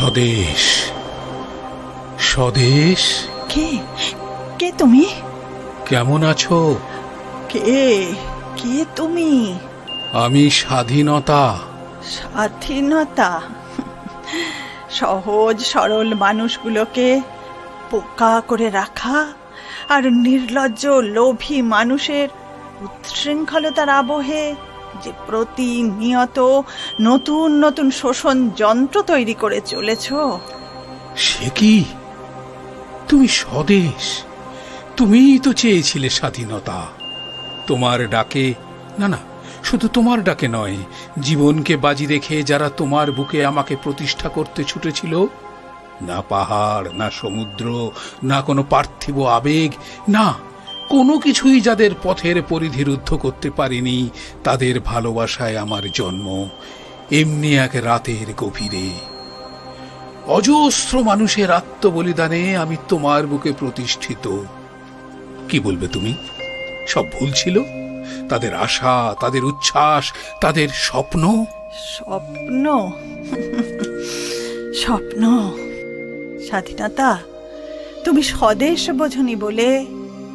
স্বদেশ। স্বদেশ? কে? কে তুমি? কেমন আছো? কে? কে তুমি? আমি স্বাধীনতা। স্বাধীনতা? সহজ সরল মানুষগুলোকে পোকা করে রাখা আর নির্লজ্জ লোভী মানুষের উচ্ছৃঙ্খলতার আবহে যে প্রতিনিয়ত নতুন নতুন শোষণ যন্ত্র তৈরি করে চলেছ। সে কি? তুমি স্বদেশ। তুমিই তো চেয়েছিলে স্বাধীনতা। তোমার ডাকে, না না, শুধু তোমার ডাকে নয়, জীবনকে বাজি রেখে যারা তোমার বুকে আমাকে প্রতিষ্ঠা করতে ছুটেছিল, না পাহাড়, না সমুদ্র, না কোনো পার্থিব আবেগ, না কোনো কিছুই যাদের পথের পরিধি রুদ্ধ করতে পারিনি, তাদের ভালোবাসায় আমার জন্ম। এমনি এক রাতের গভীরে। অজস্র মানুষের আত্মবলিদানে আমি তোমার বুকে প্রতিষ্ঠিত। কি বলবে তুমি? সব ভুল ছিল? তাদের আশা, তাদের উচ্ছ্বাস, তাদের স্বপ্ন? স্বপ্ন? স্বপ্ন? স্বাধীনতা? তুমি স্বদেশ বোঝনি বলে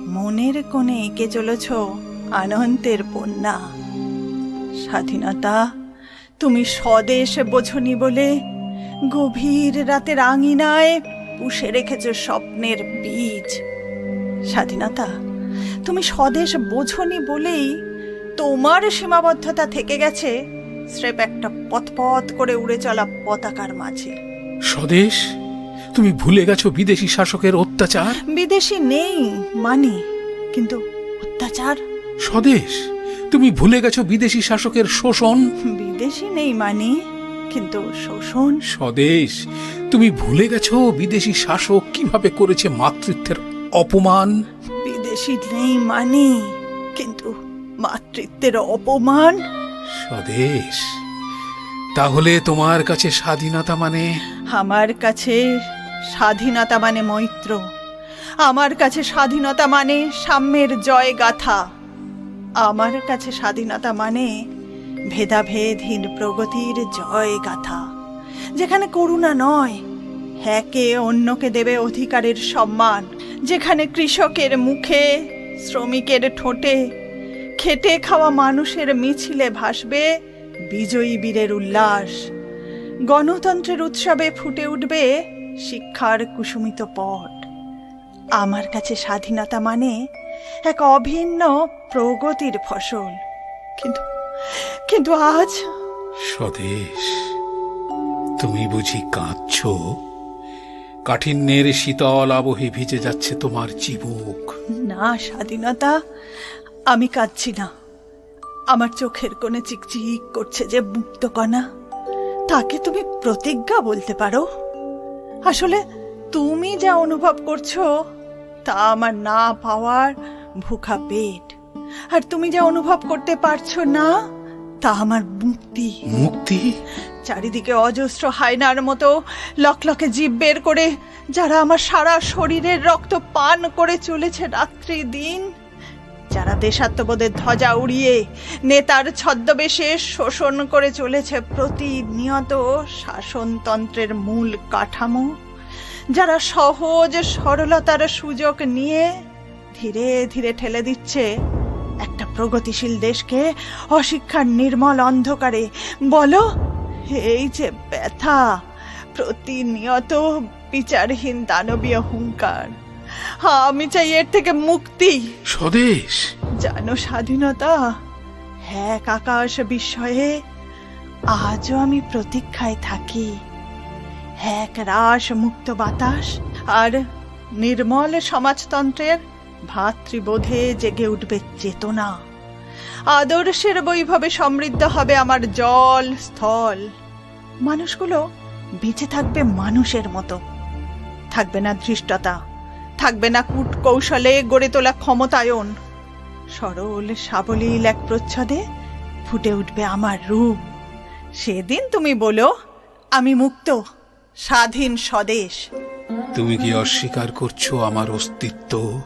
মনের কোণে এঁকে চলেছ আনন্দের বন্যা। স্বাধীনতা, তুমি স্বদেশ বোঝনি বলে গভীর রাতের আঙিনায় পুষে রেখেছ স্বপ্নের বীজ। স্বাধীনতা, তুমি স্বদেশ বোঝনি বলেই তোমার সীমাবদ্ধতা থেকে গেছে, স্রেফ একটা পথপথ করে উড়ে চলা পতাকার মাঝে। স্বদেশ? তুমি ভুলে গেছো বিদেশি শাসকের অত্যাচার? বিদেশি নেই মানি কিন্তু অত্যাচার? স্বদেশ তুমি ভুলে গেছো বিদেশি শাসকের শোষণ? বিদেশি নেই মানি কিন্তু শোষণ? স্বদেশ তুমি ভুলে গেছো বিদেশি শাসক কীভাবে করেছে মাতৃত্বের অপমান? বিদেশি নেই মানি কিন্তু মাতৃত্বের অপমান? স্বদেশ তাহলে তোমার কাছে স্বাধীনতা মানে? আমার কাছে স্বাধীনতা মানে মৈত্র। আমার কাছে স্বাধীনতা মানে সাম্যের জয় গাথা আমার কাছে স্বাধীনতা মানে ভেদাভেদহীন প্রগতির জয় গাথা যেখানে করুণা নয় হ্যাকে অন্যকে দেবে অধিকারের সম্মান। যেখানে কৃষকের মুখে, শ্রমিকের ঠোঁটে, খেটে খাওয়া মানুষের মিছিলে ভাসবে বিজয়ী বীরের উল্লাস। গণতন্ত্রের উৎসবে ফুটে উঠবে শিক্ষার কুসুমিত পট আমার কাছে স্বাধীনতা মানে এক অভিন্ন প্রগতির ফসল। কিন্তু কিন্তু আজ স্বদেশ তুমি বুঝি কাঁদছ? কাঠিন্যের শীতল আবহে ভিজে যাচ্ছে তোমার চিবুক। না স্বাধীনতা আমি কাঁদছি না। আমার চোখের কোণে চিকচিক করছে যে মুক্তকণা। তাকে তুমি প্রতিজ্ঞা বলতে পারো? আসলে তুমি যা অনুভব করছ তা আমার না পাওয়ার ভুখা পেট। আর তুমি যা অনুভব করতে পারছ না তা আমার মুক্তি। মুক্তি? চারিদিকে অজস্র হায়নার মতো লকলকে জীব বের করে যারা আমার সারা শরীরের রক্ত পান করে চলেছে রাত্রি দিন। যারা দেশাত্মবোধের ধ্বজা উড়িয়ে নেতার ছদ্মবেশে শোষণ করে চলেছে প্রতিনিয়ত শাসনতন্ত্রের মূল কাঠামো, যারা সহজ সরলতার সুযোগ নিয়ে ধীরে ধীরে ঠেলে দিচ্ছে একটা প্রগতিশীল দেশকে, অশিক্ষার নির্মল অন্ধকারে। বলো, এই যে ব্যথা, প্রতিনিয়ত বিচারহীন দানবীয় হুঙ্কার আমি চাই এর থেকে মুক্তি। স্বদেশ। জানো স্বাধীনতা? হ্যাঁ আকাশ বিস্ময়ে আজও আমি প্রতীক্ষায় থাকি। এক রাস মুক্ত বাতাস আর নির্মল সমাজতন্ত্রের ভাতৃবোধে জেগে উঠবে চেতনা। আদর্শের বৈভবে সমৃদ্ধ হবে আমার জল স্থল। মানুষগুলো বেঁচে থাকবে মানুষের মতো। থাকবে না ধৃষ্টতা। থাকবে না কূট কৌশলে গড়ে তোলা ক্ষমতায়ন। সরল সাবলীল এক প্রচ্ছদে ফুটে উঠবে আমার রূপ। সেদিন তুমি বলো আমি মুক্ত স্বাধীন স্বদেশ। তুমি কি অস্বীকার করছ আমার অস্তিত্ব?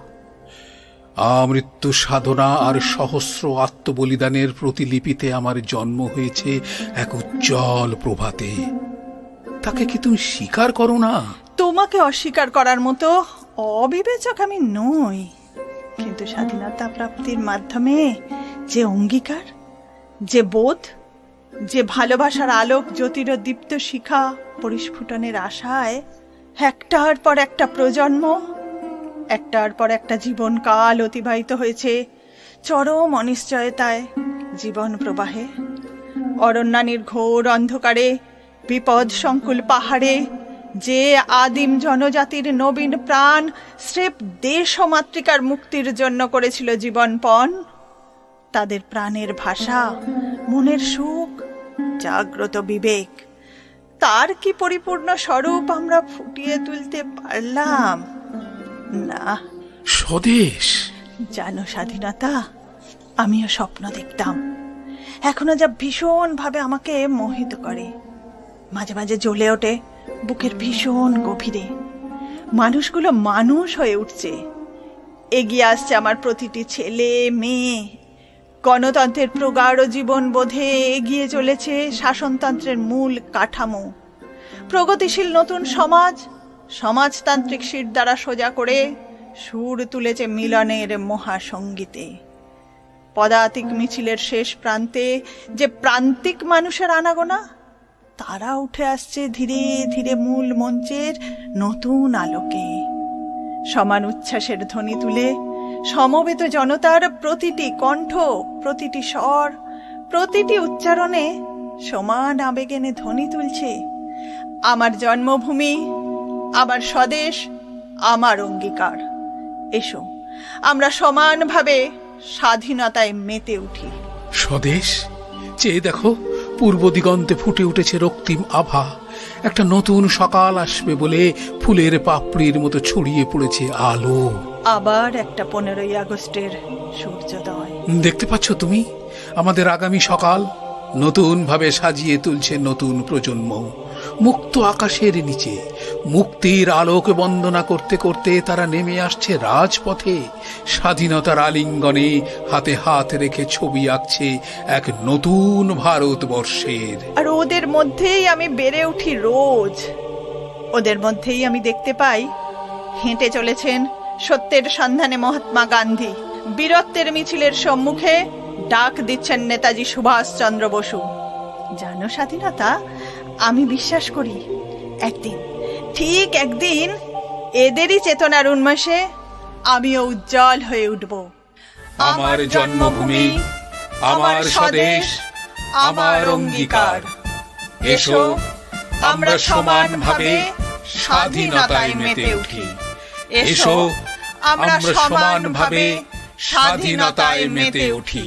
আমৃত্যু সাধনা আর সহস্র আত্মবলিদানের প্রতিলিপিতে আমার জন্ম হয়েছে এক উজ্জ্বল প্রভাতে। তাকে কি তুমি স্বীকার করো না? তোমাকে অস্বীকার করার মতো অবিবেচক আমি নই, কিন্তু স্বাধীনতা প্রাপ্তির মাধ্যমে যে অঙ্গীকার, যে বোধ, যে ভালোবাসার আলোক জ্যোতির দীপ্ত শিখা পরিস্ফুটনের আশায় একটার পর একটা প্রজন্ম, একটার পর একটা জীবনকাল অতিবাহিত হয়েছে চরম অনিশ্চয়তায় জীবন প্রবাহে। অরণ্যানীর ঘোর অন্ধকারে, বিপদ সংকুল পাহাড়ে যে আদিম জনজাতির নবীন প্রাণ স্রেফ দেশ ও মাতৃকার মুক্তির জন্য করেছিল জীবনপণ তাদের প্রাণের ভাষা মনের সুখ জাগ্রত বিবেক। তার কি পরিপূর্ণ স্বরূপ আমরা ফুটিয়ে তুলতে পারলাম? না। স্বদেশ। জানো স্বাধীনতা আমিও স্বপ্ন দেখতাম। এখনও যা ভীষণভাবে আমাকে মোহিত করে। মাঝে মাঝে জ্বলে ওঠে। বুকের ভীষণ গভীরে। মানুষগুলো মানুষ হয়ে উঠছে। এগিয়ে আসছে আমার প্রতিটি ছেলে, মেয়ে। গণতন্ত্রের প্রগাঢ় জীবন বোধে এগিয়ে চলেছে শাসনতন্ত্রের মূল কাঠামো। প্রগতিশীল নতুন সমাজ, সমাজতান্ত্রিক শির দ্বারা সোজা করে সুর তুলেছে মিলনের মহাসঙ্গীতে। পদাতিক মিছিলের শেষ প্রান্তে যে প্রান্তিক মানুষের আনাগোনা তারা উঠে আসছে ধীরে ধীরে মূল মঞ্চের নতুন আলোকে। সমান উচ্ছ্বাসের ধ্বনি তুলে সমবেত জনতার প্রতিটি কণ্ঠ, প্রতিটি স্বর, প্রতিটি উচ্চারণে সমান আবেগেনে ধ্বনি তুলছে। আমার জন্মভূমি, আমার স্বদেশ, আমার অঙ্গীকার। এসো, আমরা সমানভাবে স্বাধীনতায় মেতে উঠি। স্বদেশ? চেয়ে দেখো পূর্ব দিগন্তে ফুটে উঠেছে রক্তিম আভা। একটা নতুন সকাল আসবে বলে ফুলের পাপড়ির মতো ছড়িয়ে পড়েছে আলো। আবার একটা পনেরোই আগস্টের সূর্যোদয়। দেখতে পাচ্ছ তুমি? আমাদের আগামী সকাল নতুন ভাবে সাজিয়ে তুলছে নতুন প্রজন্ম। মুক্ত আকাশের নিচে। মুক্তির আলোক বন্দনা করতে করতে তারা নেমে আসছে রাজপথে। স্বাধীনতার আলিঙ্গনে হাতে হাত রেখে ছবি আঁকছে এক নতুন ভারতবর্ষের। আর ওদের মধ্যেই আমি বেড়ে উঠি রোজ। ওদের মধ্যেই আমি দেখতে পাই, হেঁটে চলেছেন সত্যের সন্ধানে মহাত্মা গান্ধী। বীরত্বের মিছিলের সম্মুখে ডাক দিচ্ছেন নেতাজি সুভাষচন্দ্র বসু। জানো স্বাধীনতা আমি বিশ্বাস করি একদিন ঠিক একদিন এদেরই চেতনার উন্মেষে আমিও উজ্জ্বল হয়ে উঠব। আমার জন্মভূমি আমার স্বদেশ আমার অঙ্গীকার। এসো আমরা সমানভাবে স্বাধীনতায় মেতে উঠি। এসো আমরা সমানভাবে স্বাধীনতায় মেতে উঠি।